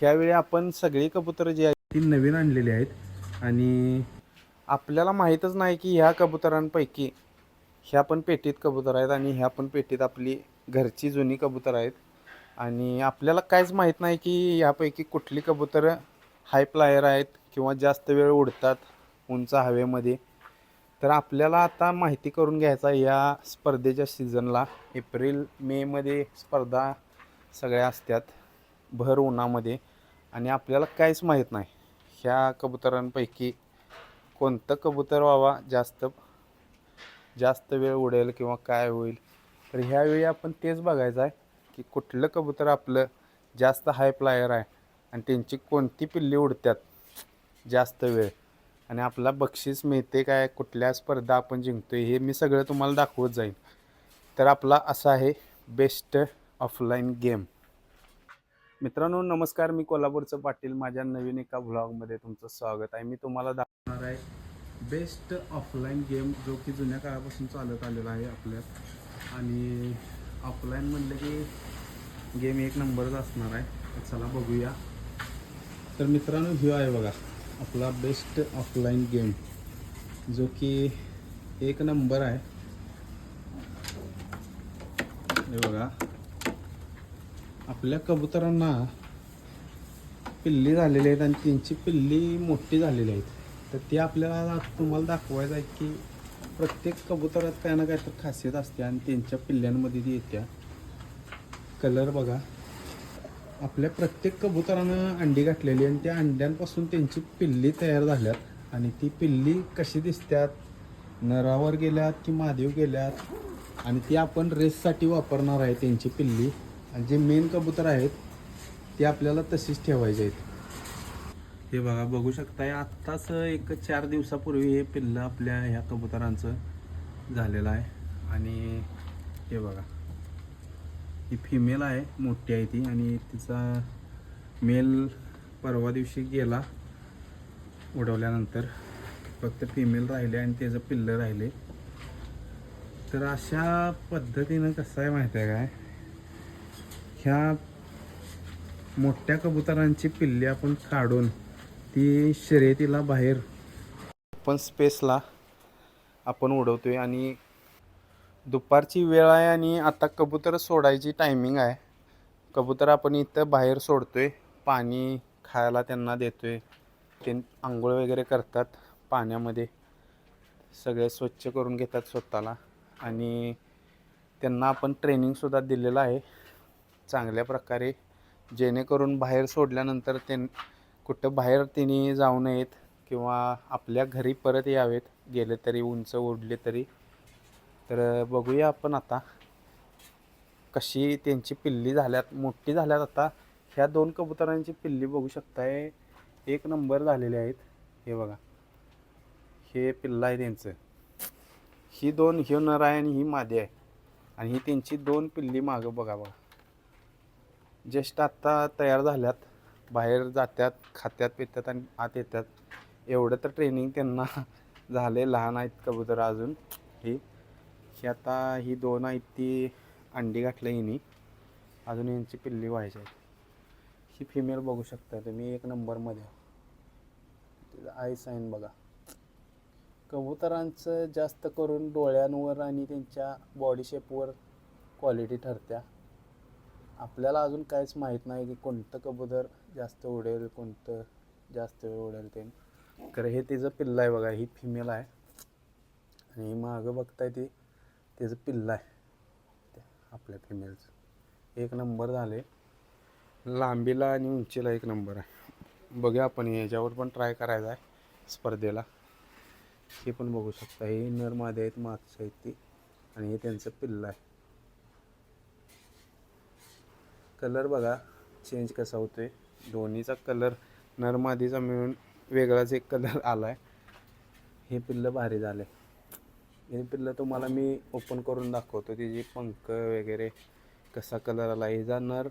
ह्यावेळी आपण सगळी कबुतर जी आहेत ती नवीन आणलेली आहेत. आणि आपल्याला माहीतच नाही की ह्या कबुतरांपैकी ह्या पण पेटीत कबूतर आहेत आणि ह्या पण पेटीत आपली घरची जुनी कबूतर आहेत. आणि आपल्याला काहीच माहीत नाही की ह्यापैकी कुठली कबूतरं हाय प्लायर आहेत किंवा जास्त वेळ उडतात उंच हवेमध्ये. तर आपल्याला आता माहिती करून घ्यायचा या स्पर्धेच्या सीझनला एप्रिल मेमध्ये स्पर्धा सगळ्या असतात. भर उन्हामध्ये आणि आपल्याला काहीच माहीत नाही. ह्या कबुतरांपैकी कोणतं कबूतर व्हावा जास्त जास्त वेळ उडेल किंवा काय होईल? तर ह्यावेळी आपण तेच बघायचं आहे की कुठलं कबूतर आपलं जास्त हाय प्लायर आहे आणि त्यांची कोणती पिल्ली उडतात जास्त वेळ? आणि आपला बक्षीस मिळते काय? कुठल्या स्पर्धा आपण जिंकतो हे मी सगळं तुम्हाला दाखवत जाईन. तर आपला असा आहे बेस्ट ऑफलाईन गेम मित्रांनो नमस्कार. मी कोल्हापूरचं पाटील. माझ्या नवीन एका व्लॉगमध्ये तुमचं स्वागत आहे. मी तुम्हाला दाखवणार आहे बेस्ट ऑफलाईन गेम जो की जुन्या काळापासून चालत आलेला आहे आपल्यात. आणि ऑफलाईन म्हणलं की गेम एक नंबरच असणार आहे. चला बघूया. तर मित्रांनो ह्यो आहे बघा आपला बेस्ट ऑफलाईन गेम जो की एक नंबर आहे. हे बघा. आपल्या कबुतरांना पिल्ली झालेली आहेत आणि त्यांची पिल्ली मोठी झालेली आहेत. तर ते आपल्याला तुम्हाला दाखवायचं आहे की प्रत्येक कबुतरात काय ना काय तर खासियत असते आणि त्यांच्या पिल्ल्यांमध्ये ती येत्या कलर बघा. आपल्या प्रत्येक कबुतरानं अंडी घातलेली आणि त्या अंड्यांपासून त्यांची पिल्ली तयार झाल्यात आणि ती पिल्ली कशी दिसतात नरावर गेल्यात की मादेव गेल्यात? आणि ती आपण रेससाठी वापरणार आहे त्यांची पिल्ली. आणि जे मेन कबूतर आहेत ते आपल्याला तशीच ठेवायचे आहेत. हे बघा बघू शकताय आत्ताच एक चार दिवसापूर्वी हे पिल्लं आपल्या ह्या कबुतरांचं झालेलं आहे. आणि हे बघा ही फिमेल आहे मोठी आहे ती. आणि तिचा मेल परवा दिवशी गेला उडवल्यानंतर. फक्त फिमेल राहिले आणि त्याचं पिल्लं राहिले. तर अशा पद्धतीनं कसं आहे माहिती आहे काय? ह्या मोठ्या कबुतरांची पिल्ली आपण काढून ती शर्यतीला बाहेर पण स्पेसला आपण उडवतो आहे आणि दुपारची वेळ आहे आणि आता कबूतर सोडायची टायमिंग आहे. कबूतर आपण इथं बाहेर सोडतो आहे पाणी खायला त्यांना देतो आहे ते आंघोळ वगैरे करतात पाण्यामध्ये. सगळे स्वच्छ करून घेतात स्वतःला. आणि त्यांना आपण ट्रेनिंगसुद्धा दिलेलं आहे. चांगल्या प्रकारे जेणेकरून बाहेर सोडल्यानंतर ते कुठं बाहेर तिने जाऊ नयेत किंवा आपल्या घरी परत यावेत गेले तरी उंच उडले तरी. तर बघूया आपण आता कशी त्यांची पिल्ली झाल्यात मोठी झाल्यात आता. ह्या दोन कबुतरांची पिल्ली बघू शकताय. एक नंबर झालेले आहेत. हे बघा. हे पिल्लं आहे त्यांचं. ही दोन ही नर आहे आणि ही मादी आहे. आणि ही त्यांची दोन पिल्ली मागं बघा बघा. ज्येष्ठ आत्ता तयार झाल्यात बाहेर जात्यात खात्यात पितात आणि आत येतात एवढं तर ट्रेनिंग त्यांना झाले लहान आहेत कबूतर अजून. ही ही आता ही दोन आहेत ती अंडी घातलं हिनी. अजून यांची पिल्ली व्हायची आहेत ही फिमेल बघू शकता तुम्ही एक नंबरमध्ये आय साईन बघा. कबुतरांचं जास्त करून डोळ्यांवर आणि त्यांच्या बॉडी शेपवर क्वालिटी ठरत्या. आपल्याला अजून काहीच माहीत नाही की कोणतं कबूतर जास्त उडेल कोणतं जास्त वेळ उडेल ते. खरं हे तिचं पिल्लं आहे बघा ही फिमेल आहे. आणि ही मागं बघताय ती तिचं पिल्लं आहे. आपल्या फिमेलचं एक नंबर झाले. लांबीला आणि उंचीला एक नंबर आहे. बघूया आपण याच्यावर पण ट्राय करायचा आहे स्पर्धेला. हे पण बघू शकता. हे नरमादे आहेत मागच्या आहेत ती आणि हे त्यांचं पिल्लं आहे. कलर बघा चेंज कसा होतो आहे दोन्हीचा कलर नरमादीचा मिळून वेगळाच एक कलर आला आहे हे पिल्लं भारी झाले हे पिल्लं तुम्हाला मी ओपन करून दाखवतो. तिची पंख वगैरे कसा कलर आला हिचा नर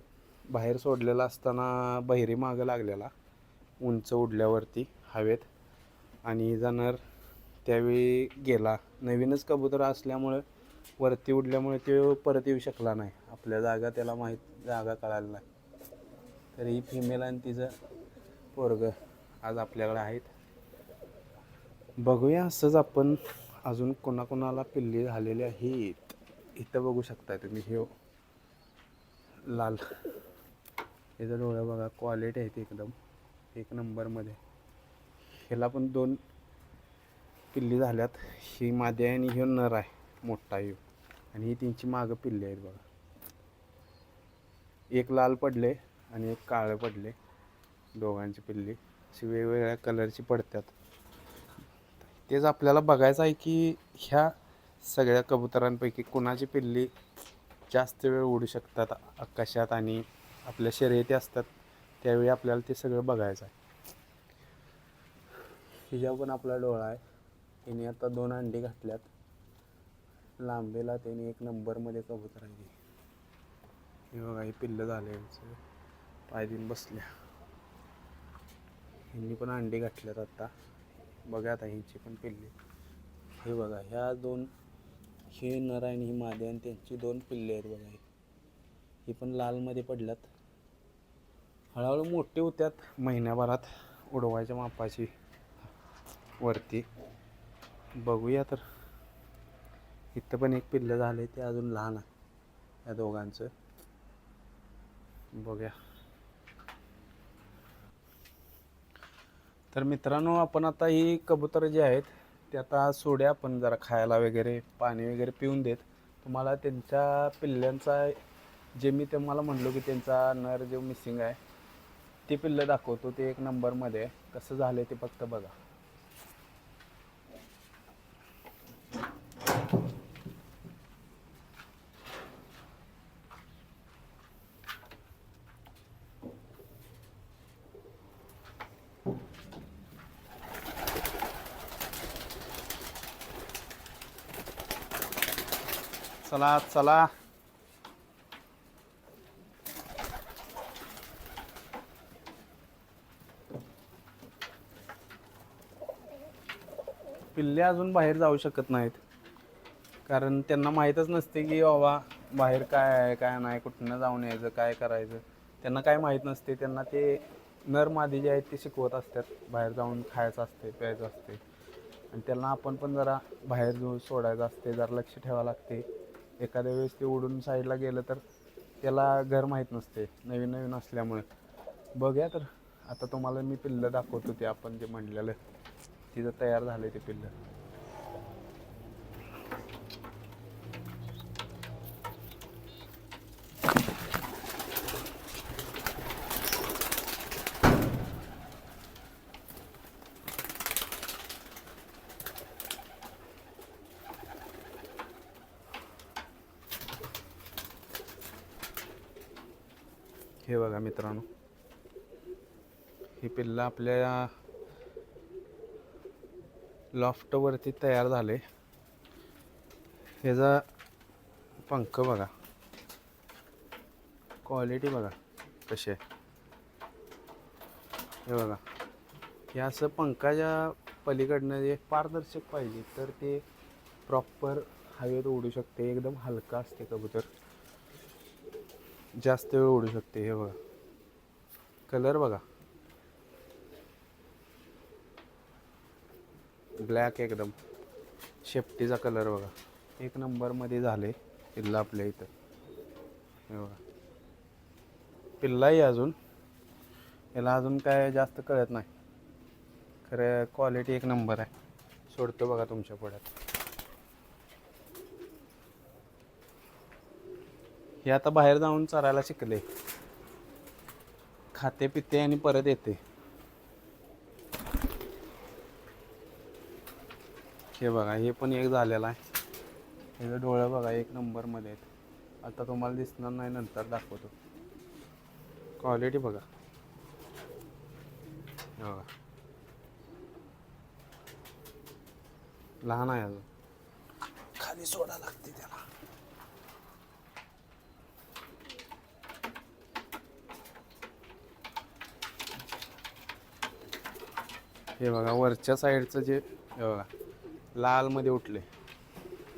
बाहेर सोडलेला असताना बहिरी मागं लागलेला उंच उडल्यावरती हवेत. आणि हिचा नर त्यावेळी गेला. नवीनच कबूतर असल्यामुळं वरती उडल्यामुळे तो परत येऊ शकला नाही. आपल्या जागा त्याला माहीत जागा कळायला नाही. तर ही फिमेल आणि तिचं पोरग आज आपल्याकडे आहेत. बघूया असंच आपण अजून कोणाकोणाला पिल्ली झालेली आहेत. इथं बघू शकता तुम्ही हे हो. लाल. याचा डोळं बघा क्वालिटी आहेत एकदम. एक नंबरमध्ये. ह्याला पण दोन पिल्ली झाल्यात. ही मादी आहे आणि ह्यो नर आहे. मोठा येऊ. आणि ही त्यांची मागं पिल्ली आहेत बघा. एक लाल पडले आणि एक काळं पडले. दोघांची पिल्ली. अशी वेगवेगळ्या कलरची पडतात. तेच आपल्याला बघायचं आहे की ह्या सगळ्या कबुतरांपैकी कुणाची पिल्ली जास्त वेळ उडू शकतात? आकाशात आणि आपल्या शर्यती असतात. त्यावेळी आपल्याला ते सगळं बघायचं आहे. हिच्या पण आपला डोळा आहे. तिने आता दोन अंडी घातल्यात. लांबेला त्याने एक नंबरमध्ये कबूतर आहे हे बघा हे पिल्लं झाले यांचं. पाय देऊन बसल्या. ह्यांनी पण अंडी घातल्यात आत्ता बघा आता ह्यांची पण पिल्ले. हे बघा ह्या दोन हे नर आणि ही मादी आणि त्यांची दोन पिल्ले आहेत बघा हे. ही पण लालमध्ये पडल्यात. हळूहळू मोठे होत्यात महिन्याभरात उडवायच्या मापाची वरती. बघूया तर. इथं पण एक पिल्लं झालं आहे ते अजून लहान आहे. या दोघांचं. बघूया. तर मित्रांनो आपण आता ही कबूतर जे आहेत ते आता सोड्या आपण जरा खायला वगैरे पाणी वगैरे पिऊन देत. तुम्हाला त्यांच्या पिल्ल्यांचा जे मी तुम्हाला म्हणलो की त्यांचा नर जो मिसिंग आहे ते पिल्लं दाखवतो. ते एक नंबरमध्ये आहे. कसं झालं ते फक्त बघा. चला चला. पिल्ले अजून बाहेर जाऊ शकत नाहीत. कारण त्यांना माहीतच नसते की बाबा बाहेर काय आहे काय नाही कुठनं जाऊन यायचं काय करायचं. त्यांना काय माहीत नसते त्यांना ते नर मादी जे आहेत ते शिकवत असतात. बाहेर जाऊन खायचं असते प्यायचं असते. आणि त्यांना आपण पण जरा बाहेर जाऊन सोडायचं असते जरा लक्ष ठेवावं लागते. एखाद्या वेळेस ते उडून साईडला गेलं तर त्याला घर माहीत नसते नवीन नवीन असल्यामुळे. बघूया तर. आता तुम्हाला मी पिल्लं दाखवतो ते आपण जे म्हणलेलं. तिथं तयार झालं ते पिल्लं. बघा मित्रांनो. ही पिल्लं आपल्या लॉफ्टवरती तयार झाले. ह्याचा पंख बघा. क्वालिटी बघा कशी आहे. हे बघा. हे असं पंखाच्या पलीकडनं जे पारदर्शक पाहिजे तर ते प्रॉपर हवेत उडू शकते. एकदम हलका असते कबूतर. जास्त वेळ उडू शकते हे बघा. कलर बघा. ब्लॅक एकदम. शेपटीचा कलर बघा. एक नंबरमध्ये झाले पिल्ला आपल्या इथं. हे बघा. पिल्लाही अजून. याला अजून काय जास्त कळत नाही. खरं क्वालिटी एक नंबर आहे. सोडतो बघा तुमच्या पुढ्यात. हे आता बाहेर जाऊन चरायला शिकले. खाते पिते आणि परत येते. हे बघा हे पण एक झालेलं आहे. हे डोळं बघा एक नंबरमध्ये आहेत. आता तुम्हाला दिसणार नाही नंतर दाखवतो. क्वालिटी बघा. बघा. लहान आहे अजून. खाली सोडा लागते त्याला. हे बघा वरच्या साईडचं जे हे बघा लालमध्ये उठले.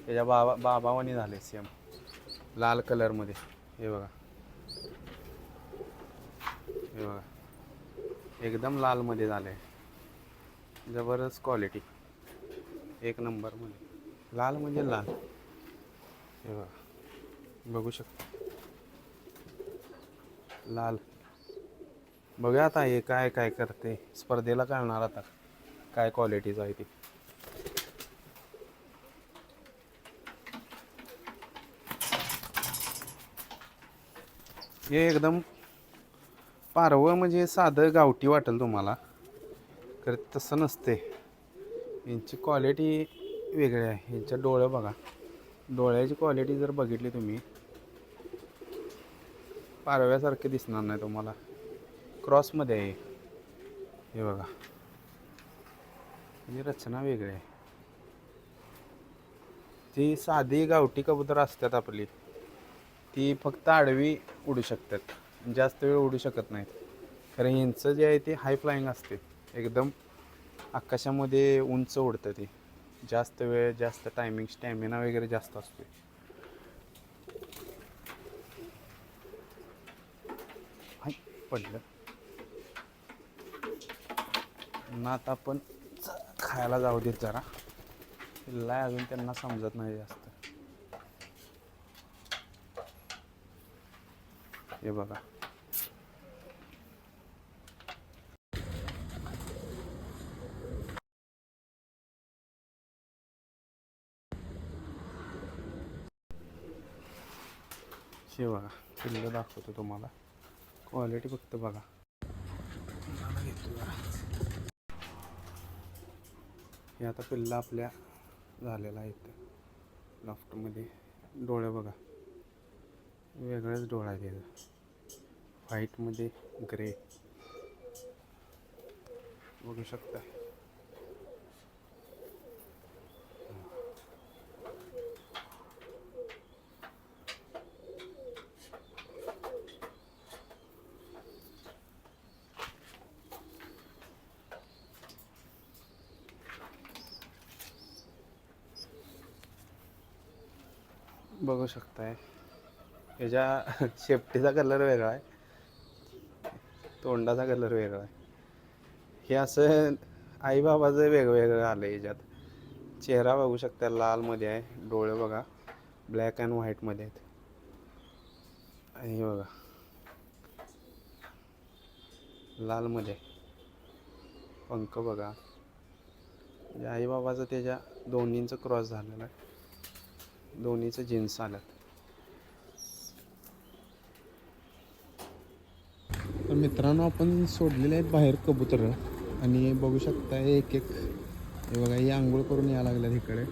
त्याच्या बाबा बाबावानी झाले सेम लाल कलरमध्ये. हे बघा. हे बघा. एकदम लालमध्ये झालं. आहे जबरदस्त क्वालिटी एक नंबरमध्ये. लाल म्हणजे लाल. हे बघा. बघू शकता. लाल. बघूया आता हे काय काय करते. स्पर्धेला कळणार आता? काय क्वालिटीचं आहे ती? हे एकदम पारवं म्हणजे साधं गावठी वाटेल तुम्हाला. तर तसं नसते. यांची क्वालिटी वेगळी आहे. यांच्या डोळं बघा. डोळ्याची क्वालिटी जर बघितली तुम्ही पारव्यासारखे दिसणार नाही तुम्हाला. क्रॉसमध्ये आहे. हे बघा. ही रचना वेगळी आहे. ती साधी गावठी कबूतर असतात आपली. ती फक्त आडवी उडू शकतात. जास्त वेळ उडू शकत नाहीत. कारण यांचं जे आहे ते हाय फ्लाईंग असते. एकदम आकाशामध्ये उंच उडतं ते. जास्त वेळ जास्त टायमिंग स्टॅमिना वगैरे जास्त असते. हाय, पडलं. ना आता आपण खायला जाऊ देत जरा. लय अजून त्यांना समजत नाही जास्त. हे बघा. हे बघा पिल्लं दाखवतो तुम्हाला. क्वालिटी फक्त बघा. हे आता पिल्ला आपल्या झालेला आहे इथं. लॉफ्टमध्ये डोळे बघा. वेगळंच डोळा आहे त्याचा. व्हाईटमध्ये ग्रे बघू शकता. बघू शकताय. याच्या शेपटीचा कलर वेगळा आहे. तोंडाचा कलर वेगळा आहे. हे असं आईबाबाचं वेगवेगळं आलं आहे याच्यात. चेहरा बघू शकता लालमध्ये आहे. डोळे बघा. ब्लॅक अँड व्हाईटमध्ये आहेत. आणि बघा. लालमध्ये आहे. पंख बघा. आईबाबाचं त्याच्या दोन्हींचं क्रॉस झालेलं आहे. दोन्हीचं जीन्स आलं तर मित्रांनो आपण सोडलेले आहेत बाहेर कबूतर आणि बघू शकता एक एक हे बघा हे आंघोळ करून यायला लागल्यात इकडे.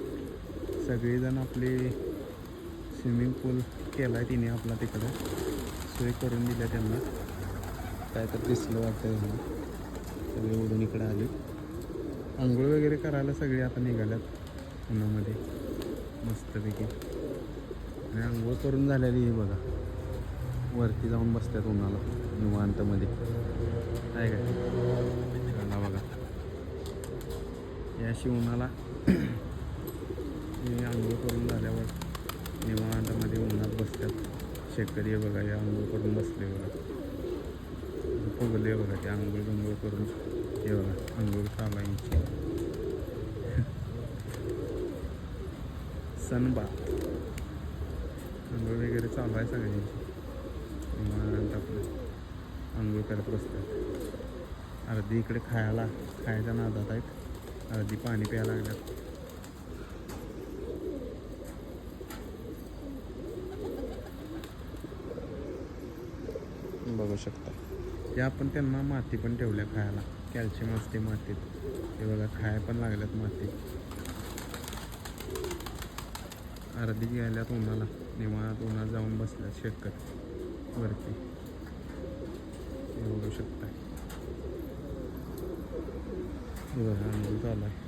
सगळेजण आपली स्विमिंग पूल केला आहे तिने आपला तिकडे. सोय करून दिल्या त्यांना. काय तर दिसलं वाटतं त्यांना. सगळे उडून इकडे आले. आंघोळ वगैरे करायला सगळे आता निघाल्यात उन्हामध्ये. मस्तपैकी. आणि आंघोळ करून झालेली आहे बघा. वरती जाऊन बसतात उन्हाला निवांतमध्ये. आहे का? बघा. या अशी उन्हाला मी आंघोळ करून झाल्यावर निवांतमध्ये उन्हात बसतात शेतकरी हे बघा या आंघोळ करून बसले बघा. फुगले बघा ते आंघोळ गंघोळ करून. हे बघा आंघोळ चालू आहे आंघोळ वगैरे चालू आहे सगळ्यांची. निवांत आपलं आंघोळ करत बसतात. अर्धी इकडे खायला खायच्या नादात आहेत. अर्धी पाणी प्यायला लागल्यात. बघू शकता. या आपण त्यांना माती पण ठेवल्या खायला. कॅल्शियम असते मातीत. हे बघा खाया पण लागल्यात माती. अर्धी गेल्यात उन्हाला निवांत उन्हात जाऊन बसल्यात शेकत. वरती. बोलू बघू शकता हे अंघोळ आहे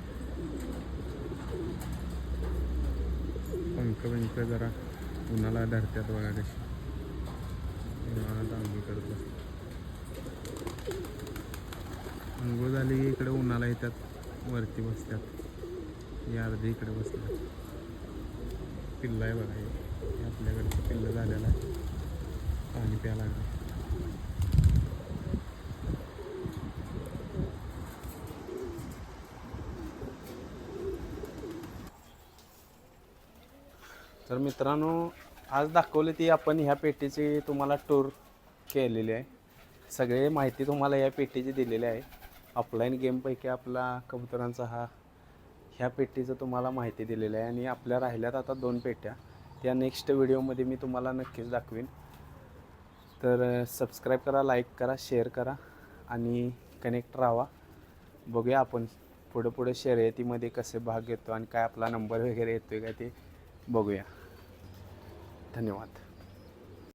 पंख बिंक जरा उन्हाला धरत्यात बघा कशी. निवांत आंघोळ करत आंघोळ झाली की इकडे उन्हाला येतात वरती बसतात या अर्धी इकडे बसतात पिल्लं आहे बघा. हे आपल्याकडचं पिल्लं झालेलं आहे. पाणी प्यायला लागलं. तर मित्रांनो आज दाखवले ती आपण ह्या पेटीची तुम्हाला टूर केलेली आहे. सगळे माहिती तुम्हाला या पेटीची दिलेली आहे. ऑफलाईन गेमपैकी आपला कबुतरांचा हा ह्या पेटीचं तुम्हाला माहिती दिलेली आहे आणि आपल्या राहिल्यात आता दोन पेट्या. त्या नेक्स्ट व्हिडिओमध्ये मी तुम्हाला नक्कीच दाखवीन. तर सबस्क्राईब करा लाईक करा शेअर करा आणि कनेक्ट राहा. बघूया आपण पुढं पुढे शर्यतीमध्ये कसे भाग घेतो आणि काय आपला नंबर वगैरे येतो आहे का ते बघूया. धन्यवाद.